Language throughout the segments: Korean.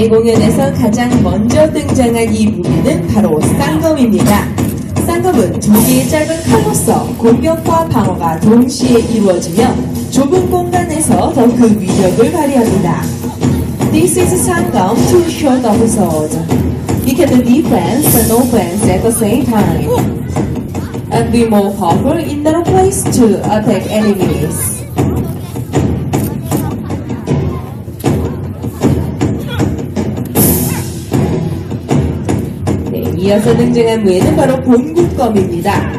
이 공연에서 가장 먼저 등장한 이 무기는 바로 쌍검입니다. 쌍검은 두 개의 짧은 칼로서 공격과 방어가 동시에 이루어지며 좁은 공간에서 더 그 위력을 발휘합니다. This is 쌍검 two short sword. It can defense and offense at the same time. And be more powerful in the place to attack enemies. 이어서 등장한 무예는 바로 본국검입니다.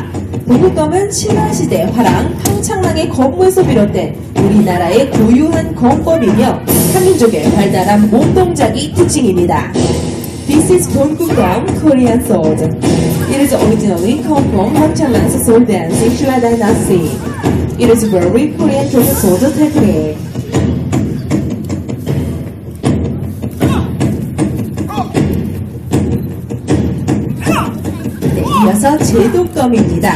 본국검은 신라시대 화랑, 황창랑의 검에서 비롯된 우리나라의 고유한 검법이며 한민족의 발달한 몸동작이 특징입니다. This is 본국검 Korean sword. It is originally come from 황창랑's sword dance in Shilla Dynasty. It is very Korean traditional sword technique. 네, 이어서 제도검입니다.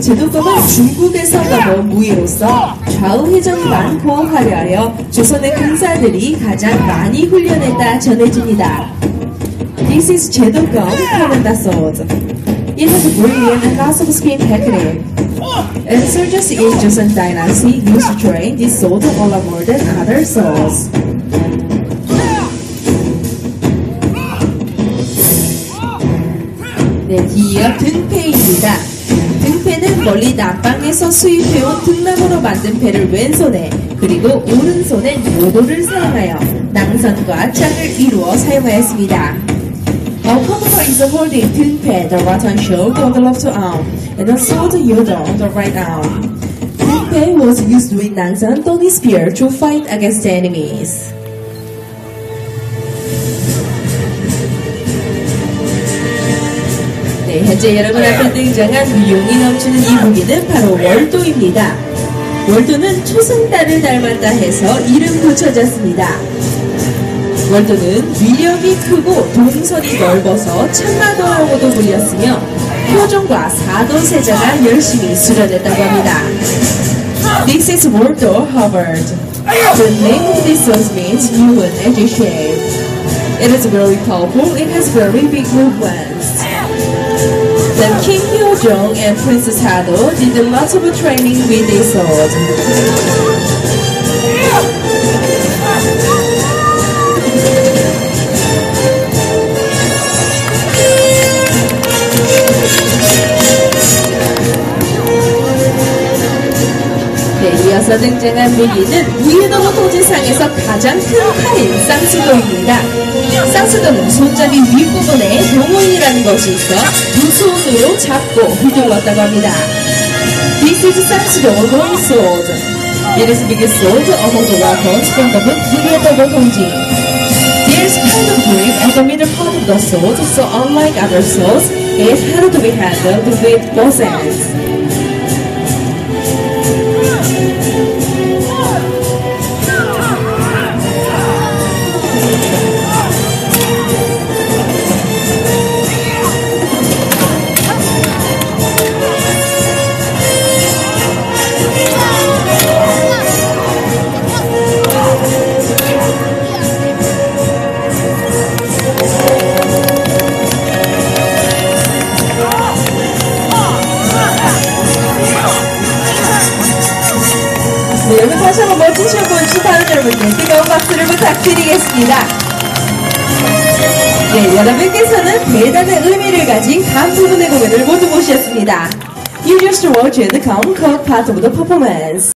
제도검은 중국에서 넘어온 무기로서 좌우 회전이 많고 화려하여 조선의 군사들이 가장 많이 훈련했다 전해집니다. This is 제도검 Canada sword. It has a brilliant and lots of skin technique. And soldiers in Joseon Dynasty used to train this sword a lot more than other swords. 네, 뒤이어 등패입니다. 등패는 멀리 남방에서 수입해온 등나무로 만든 패를 왼손에 그리고 오른손엔 모도를 사용하여 낭선과 창을 이루어 사용하였습니다. A common is holding 등패, the right hand shoulder on the left arm, and the sword yoder on the right arm. 등패 was used with 낭선 또는 spear to fight against enemies. 네, 현재 여러분 앞에 등장한 위용이 넘치는 이 무기는 바로 월도입니다. 월도는 초승달을 닮았다 해서 이름 붙여졌습니다. 월도는 위력이 크고 동선이 넓어서 참마도라고도 불렸으며 표정과 사도세자가 열심히 수련했다고 합니다. This is Waldo Hubbard. The name of this sauce means human edge shape. It is very powerful. It has very big movements. Then King Hyojong and Princess Hado did lots of training with this sword. 네, 이어서 등장한 무기는 무예너무 토지상에서 가장 큰 칼인 쌍수도입니다. 쌍수도는 손잡이 윗부분에 동원이라는 것이 있어 두 손으로 잡고 휘둘렀다고 합니다. This is 쌍수도 long sword. It is biggest sword among the weapons from the book 무예너무 통지. There is kind of grip at the middle part of the sword, so unlike other swords, it had to be handled with both hands. 네, 여러분 다시 한번 멋진 쇼 보여주신 다른 여러분께 뜨거운 박수를 부탁드리겠습니다. 네, 여러분께서는 대단한 의미를 가진 각 부분의 공연을 모두 보셨습니다. You just watched the concert part of the performance.